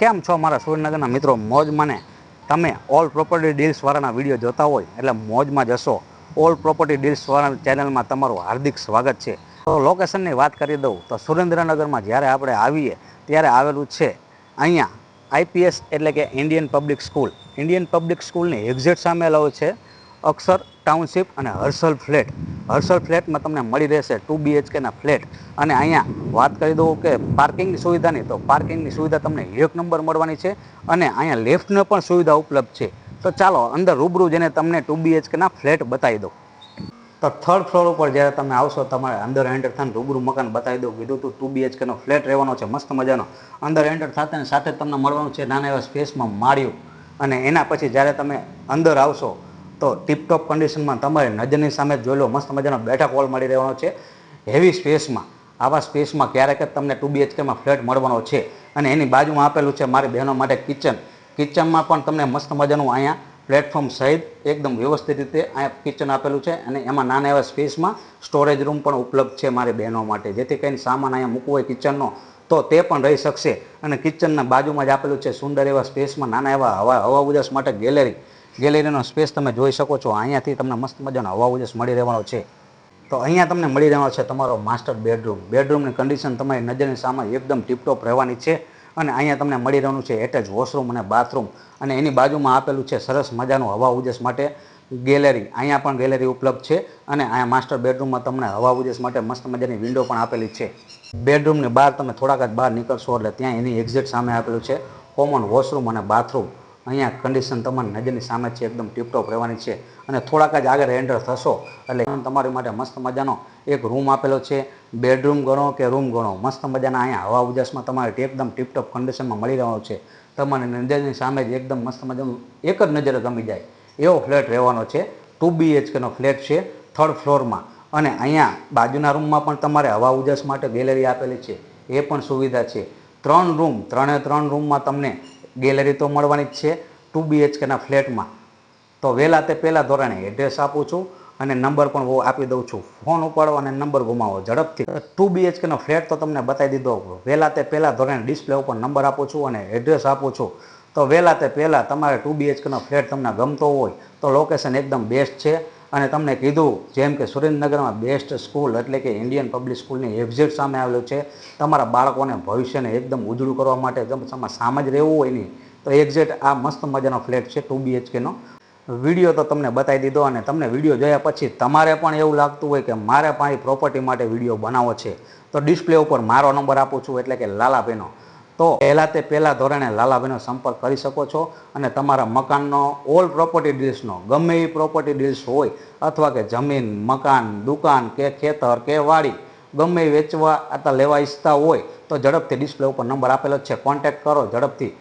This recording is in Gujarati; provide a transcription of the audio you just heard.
કેમ છો મારા સુરેન્દ્રનગરના મિત્રો? મોજમાં ને તમે ઓલ પ્રોપર્ટી ડીલ્સવાળાના વીડિયો જોતા હોય એટલે મોજમાં જશો. ઓલ પ્રોપર્ટી ડીલ્સવાળા ચેનલમાં તમારું હાર્દિક સ્વાગત છે. તો લોકેશનની વાત કરી દઉં. તો સુરેન્દ્રનગરમાં જ્યારે આપણે આવીએ ત્યારે આવેલું છે અહીંયા આઈપીએસ એટલે કે Indian public school. Indian public સ્કૂલની એક્ઝેટ સામે આવેલું છે અક્ષર ટાઉનશીપ અને હર્ષલ ફ્લેટ. હર્ષલ ફ્લેટમાં તમને મળી રહેશે ટુ બીએચકેના ફ્લેટ. અને અહીંયા વાત કરી દઉં કે પાર્કિંગની સુવિધાની, તો પાર્કિંગની સુવિધા તમને એક નંબર મળવાની છે અને અહીંયા લેફ્ટને પણ સુવિધા ઉપલબ્ધ છે. તો ચાલો અંદર રૂબરૂ જઈને તમને ટુ બીએચકેના ફ્લેટ બતાવી દઉં. તો થર્ડ ફ્લોર ઉપર જ્યારે તમે આવશો, તમારે અંદર એન્ટર થઈને રૂબરૂ મકાન બતાવી દઉં. કીધું તું ટુ બીએચકેનો ફ્લેટ રહેવાનો છે, મસ્ત મજાનો. અંદર એન્ટર થતા સાથે તમને મળવાનું છે, નાના એવા સ્પેસમાં માળ્યું. અને એના પછી જ્યારે તમે અંદર આવશો તો ટીપટોપ કન્ડિશનમાં તમારી નજરની સામે જોઈ લો, મસ્ત મજાનો બેઠક હોલ મળી રહેવાનો છે. હેવી સ્પેસમાં આવા સ્પેસમાં ક્યારેક જ તમને ટુ બીએચકેમાં ફ્લેટ મળવાનો છે. અને એની બાજુમાં આપેલું છે મારી બહેનો માટે કિચન કિચનમાં પણ તમને મસ્ત મજાનું અહીંયા પ્લેટફોર્મ સહિત એકદમ વ્યવસ્થિત રીતે અહીંયા કિચન આપેલું છે. અને એમાં નાના એવા સ્પેસમાં સ્ટોરેજ રૂમ પણ ઉપલબ્ધ છે મારી બહેનો માટે. જેથી કરીને સામાન અહીંયા મૂકવો હોય કિચનનો તો તે પણ રહી શકશે. અને કિચનના બાજુમાં જ આપેલું છે સુંદર એવા સ્પેસમાં નાના એવા હવા હવા ઉજાસ માટે ગેલેરી ગેલેરીનો સ્પેસ તમે જોઈ શકો છો. અહીંયાથી તમને મસ્ત મજાનો હવા ઉજાસ મળી રહેવાનો છે. તો અહીંયા તમને મળી રહેવાનો છે તમારો માસ્ટર બેડરૂમ. બેડરૂમની કન્ડિશન તમારી નજરની સામે એકદમ ટીપટોપ રહેવાની છે અને અહીંયા તમને મળી રહેવાનું છે એટેચ વોશરૂમ અને બાથરૂમ અને એની બાજુમાં આપેલું છે સરસ મજાનું હવા ઉજાસ માટે ગેલેરી. અહીંયા પણ ગેલેરી ઉપલબ્ધ છે અને અહીંયા માસ્ટર બેડરૂમમાં તમને હવા ઉજાસ માટે મસ્ત મજાની વિન્ડો પણ આપેલી છે. બેડરૂમની બહાર તમે થોડાક જ બહાર નીકળશો એટલે ત્યાં એની એક્ઝેક્ટ સામે આપેલું છે કોમન વોશરૂમ અને બાથરૂમ અહીંયા કન્ડિશન તમારી નજરની સામે છે, એકદમ ટીપટોપ રહેવાની છે અને થોડાક જ આગળ એન્ટર થશો એટલે તમારી માટે મસ્ત મજાનો એક રૂમ આપેલો છે બેડરૂમ ગણો કે રૂમ ગણો? મસ્ત મજાના અહીંયા હવા ઉજાસમાં તમારે એકદમ ટીપટોપ કન્ડિશનમાં મળી રહેવાનું છે. તમારી નજરની સામે જ એકદમ મસ્ત મજાનું એક જ નજરે ગમી જાય એવો ફ્લેટ રહેવાનો છે ટુ બીએચકેનો ફ્લેટ છે થર્ડ ફ્લોરમાં અને અહીંયા બાજુના રૂમમાં પણ તમારે હવા ઉજાસ માટે ગેલેરી આપેલી છે, એ પણ સુવિધા છે. ત્રણ રૂમ ત્રણે ત્રણ રૂમમાં તમને ગેલેરી તો મળવાની જ છે ટુ બીએચકેના ફ્લેટમાં. તો વહેલા તે પહેલાં ધોરણે એડ્રેસ આપું છું અને નંબર પણ હું આપી દઉં છું. ફોન ઉપાડો અને નંબર ગુમાવો ઝડપથી. ટુ બીએચકેનો ફ્લેટ તો તમને બતાવી દીધો. વહેલા તે પહેલાં ધોરણે ડિસ્પ્લે ઉપર નંબર આપું છું અને એડ્રેસ આપું છું. તો વહેલા તે પહેલાં તમારે ટુ બીએચકેનો ફ્લેટ તમને ગમતો હોય તો લોકેશન એકદમ બેસ્ટ છે. અને તમને કીધું, જેમ કે સુરેન્દ્રનગરમાં બેસ્ટ સ્કૂલ એટલે કે ઇન્ડિયન પબ્લિક સ્કૂલની એક્ઝેક્ટ સામે આવેલું છે, તમારા બાળકોને ભવિષ્યને એકદમ ઉજળું કરવા માટે એકદમ સામ જ રહેવું હોય નહીં, તો એક્ઝેક્ટ આ મસ્ત મજાનો ફ્લેટ છે ટુ બીએચકેનો વીડિયો તો તમને બતાવી દીધો અને તમને વીડિયો જોયા પછી તમારે પણ એવું લાગતું હોય કે મારે પણ પ્રોપર્ટી માટે વીડિયો બનાવવો છે. તો ડિસ્પ્લે ઉપર મારો નંબર આપું છું, એટલે કે લાલાભાઈનો. તો પહેલાં તે પહેલાં ધોરણે લાલાભાઈનો સંપર્ક કરી શકો છો અને તમારા મકાનનો ઓલ પ્રોપર્ટી ડીલ્સનો ગમે એ પ્રોપર્ટી ડીલ્સ હોય અથવા કે જમીન, મકાન, દુકાન કે ખેતર કે વાડી, ગમે વેચવા અથવા લેવા ઈચ્છતા હોય તો ઝડપથી ડિસ્પ્લે ઉપર નંબર આપેલો છે. કોન્ટેક્ટ કરો, ઝડપથી.